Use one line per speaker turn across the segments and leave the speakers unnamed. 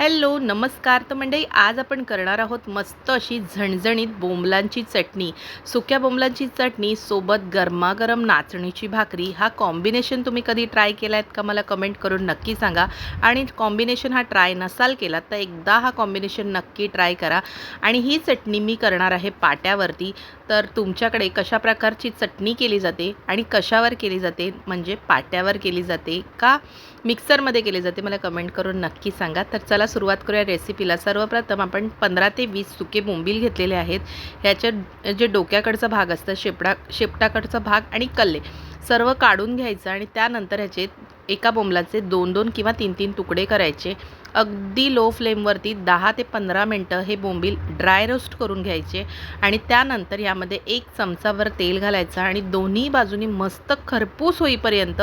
Hello नमस्कार. तर मंडळी आज आपण करणार आहोत मस्त अशी झणझणीत बोंबलांची चटणी. सुक्या बोंबलांची चटणी सोबत गरमागरम नाचणीची भाकरी. हा कॉम्बिनेशन तुम्ही कधी ट्राय केला आहेत का मला कमेंट करून नक्की सांगा. आणि कॉम्बिनेशन हा ट्राय नसाल केला तर एकदा हा कॉम्बिनेशन नक्की ट्राय करा. आणि ही चटणी मी करणार आहे पाट्यावरती. तर तुमच्याकडे कशा प्रकारची चटणी केली जाते आणि कशावर केली जाते म्हणजे पाट्यावर केली जाते का मिक्सरमध्ये केली जाते मला कमेंट करून नक्की सांगा. तर चला सुरुवात करूया रेसिपीला सर्वप्रथम आपण पंधरा ते वीस सुके बोंबील घेतलेले आहेत. ह्याच्या जे डोक्याकडचा भाग असतं शेपडा शेपटाकडचा भाग आणि कल्ले सर्व काढून घ्यायचं आणि त्यानंतर ह्याचे एका बोंबलाचे दोन दोन किंवा तीन तीन तुकडे करायचे. अगदी लो फ्लेमवरती दहा ते पंधरा मिनटं हे बोंबील ड्राय रोस्ट करून घ्यायचे आणि त्यानंतर यामध्ये एक चमचावर तेल घालायचं आणि दोन्ही बाजूनी मस्त खरपूस होईपर्यंत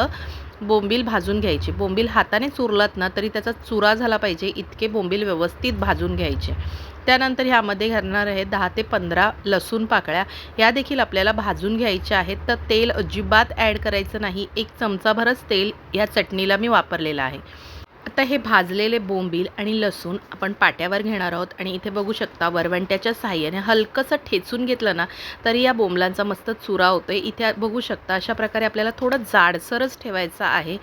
बोंबील भाजून घ्यायचे. बोंबील हाताने चुरलात ना तरी त्याचा चुरा झाला पाहिजे. इतके बोंबील व्यवस्थित भाजून घ्यायचे. त्यानंतर ह्यामध्ये घालणार आहे दहा ते पंधरा लसूण पाकळ्या. या देखील आपल्याला भाजून घ्यायच्या आहेत. तर तेल अजिबात ॲड करायचं नाही. एक चमचाभरच तेल ह्या चटणीला मी वापरलेलं आहे. आता हे भाजलेले बोंबील आणि लसूण आपण पाट्यावर घेणार आहोत आणि इथे बघू शकता वरवंट्याच्या साह्याने हलकंसं ठेचून घेतलं ना तरी या बोंबलांचा मस्त चुरा होतो आहे इथे बघू शकता अशा प्रकारे आपल्याला थोडं जाडसरच ठेवायचं आहे.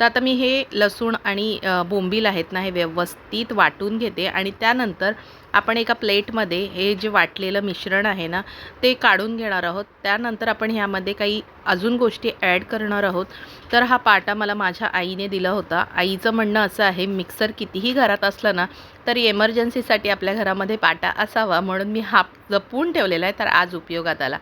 तर आता मी हे लसूण आणि बोंबील आहेत ना हे व्यवस्थित वाटून घेते आणि त्यानंतर आपण एका प्लेटमध्ये हे जे वाटलेलं मिश्रण आहे ना ते काढून घेणार आहोत. त्यानंतर आपण ह्यामध्ये काही अजून गोष्टी ॲड करणार आहोत. तर हा पाटा मला माझ्या आईने दिला होता. आईचं म्हणणं असं आहे मिक्सर कितीही घरात असलं ना तरी एमर्जन्सीसाठी आपल्या घरामध्ये पाटा असावा. म्हणून मी हा जपून ठेवलेला आहे तर आज उपयोगात आला.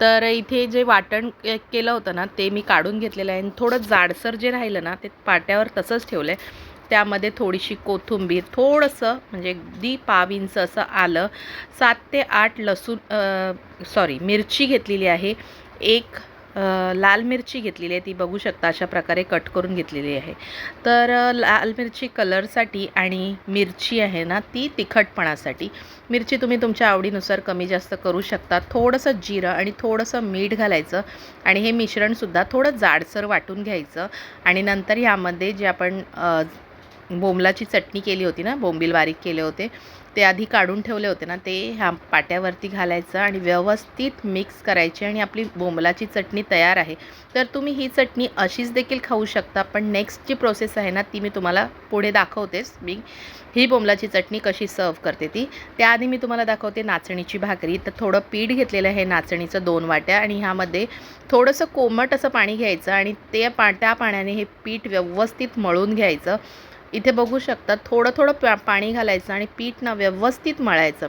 तर इथे जे वाटण केलं होतं ना ते मी काढून घेतलेलं आहे. आणि थोडं जाडसर जे राहिलं ना ते पाट्यावर तसंच ठेवलं आहे त्यामध्ये थोडीशी कोथिंबीर थोडंसं म्हणजे अगदी पाव इंच असं आलं. सात ते आठ लसूण सॉरी मिरची घेतलेली आहे. एक लाल मिरची घेतलेली आहे. ती बघू शकता अशा प्रकारे कट करून घेतलेली आहे. तर लाल मिरची कलरसाठी आणि मिरची आहे ना ती तिखटपणासाठी. मिरची तुम्ही तुमच्या आवडीनुसार कमी जास्त करू शकता. थोडंसं जिरं आणि थोडंसं मीठ घालायचं आणि हे मिश्रणसुद्धा थोडं जाडसर वाटून घ्यायचं. आणि नंतर ह्यामध्ये जे आपण बोंबलाची चटणी केली होती ना बोंबील बारीक केले होते. ते आधी काढून ठेवले होते ना ते ह्या पाट्यावरती घालायचं आणि व्यवस्थित मिक्स करायचे आणि आपली बोंबलाची चटणी तयार आहे. तर तुम्ही ही चटणी अशीच देखील खाऊ शकता पण नेक्स्ट जी प्रोसेस आहे ना ती मी तुम्हाला पुढे दाखवतेच मी ही बोंबलाची चटणी कशी सर्व करते ती. त्याआधी मी तुम्हाला दाखवते नाचणीची भाकरी. तर थोडं पीठ घेतलेलं आहे नाचणीचं दोन वाट्या आणि ह्यामध्ये थोडंसं कोमट असं पाणी घ्यायचं आणि ते पा त्या पाण्याने हे पीठ व्यवस्थित मळून घ्यायचं. इथे बघू शकता थोडं थोडं पा पाणी घालायचं आणि पीठ ना व्यवस्थित मळायचं.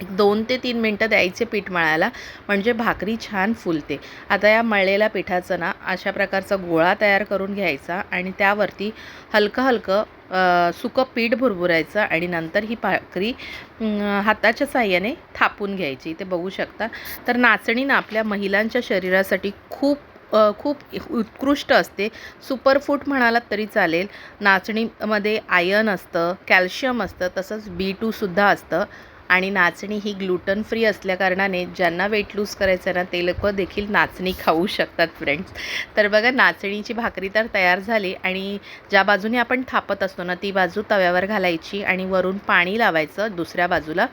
एक दोन ते तीन मिनटं द्यायचे पीठ मळायला म्हणजे भाकरी छान फुलते. आता या मळलेल्या पिठाचं ना अशा प्रकारचा गोळा तयार करून घ्यायचा आणि त्यावरती हलकं हलकं सुकं पीठ भुरभुरायचं आणि नंतर ही भाकरी हाताच्या साह्याने थापून घ्यायची. ते बघू शकता. तर नाचणी ना आपल्या महिलांच्या शरीरासाठी खूप खूप उत्कृष्ट असते. सुपरफूड म्हणालात तरी चालेल. नाचणीमध्ये आयन असतं कॅल्शियम असतं तसंच बी टूसुद्धा असतं. आणि नाचणी ही ग्लुटन फ्री असल्याकारणाने ज्यांना वेट लूज करायचं आहे ना ते लोक देखील नाचणी खाऊ शकतात फ्रेंड्स तर बघा नाचणीची भाकरी तर तयार झाली आणि ज्या बाजूने आपण थापत असतो ना ती बाजू तव्यावर घालायची आणि वरून पाणी लावायचं दुसऱ्या बाजूला.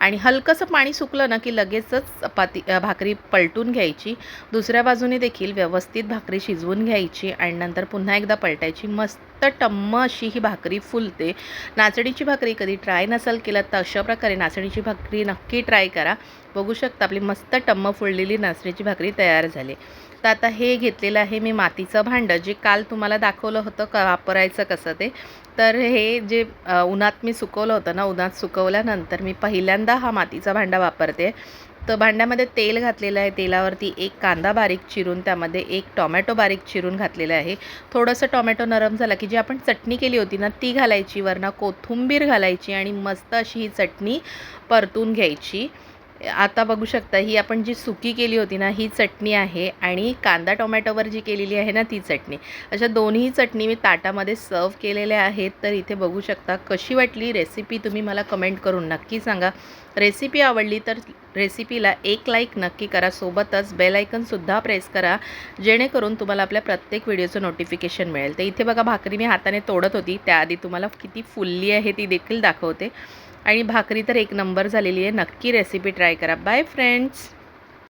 आणि हलकंसं पाणी सुकलं ना की लगेचच चपाती भाकरी पलटून घ्यायची. दुसऱ्या बाजूने देखील व्यवस्थित भाकरी शिजवून घ्यायची आणि नंतर पुन्हा एकदा पलटायची. मस्त टम्म अशी ही भाकरी फुलते. नाचणीची भाकरी कधी ट्राय नसेल केलं तर अशा प्रकारे नाचणीची भाकरी नक्की ट्राय करा. बघू शकता आपली मस्त टम्म फुललेली नाचणीची भाकरी तयार झाली. तर आता हे घेतलेलं आहे मी मातीचं भांडं जे काल तुम्हाला दाखवलं होतं का वापरायचं कसं ते. तर हे जे उन्हात मी सुकवलं होतं ना उन्हात सुकवल्यानंतर मी पहिल्यांदा हा मातीचा भांडा वापरते. तर भांड्यामध्ये तेल घातलेलं आहे तेलावरती एक कांदा बारीक चिरून त्यामध्ये एक टॉमॅटो बारीक चिरून घातलेलं आहे. थोडंसं टॉमॅटो नरम झाला की जी आपण चटणी केली होती ना ती घालायची वरनं कोथिंबीर घालायची आणि मस्त अशी ही चटणी परतून घ्यायची. आता बघू शकता ही आपण जी सुकी केली होती ना ही चटणी आहे आणि कांदा टोमॅटोवर जी केलेली आहे ना ती चटणी. अशा दोन्ही चटणी मी ताटामध्ये सर्व केलेल्या आहेत. तर इथे बघू शकता कशी वाटली रेसिपी तुम्ही मला कमेंट करून नक्की सांगा. रेसिपी आवडली तर रेसिपीला एक लाईक नक्की करा. सोबतच बेल आयकनसुद्धा प्रेस करा जेणेकरून तुम्हाला आपल्या प्रत्येक व्हिडिओचं नोटिफिकेशन मिळेल. तर इथे बघा भाकरी मी हाताने तोडत होती. त्याआधी तुम्हाला किती फुलली आहे ती देखील दाखवते. आणि भाकरी तर एक नंबर झालेली आहे. नक्की रेसिपी ट्राय करा. Bye friends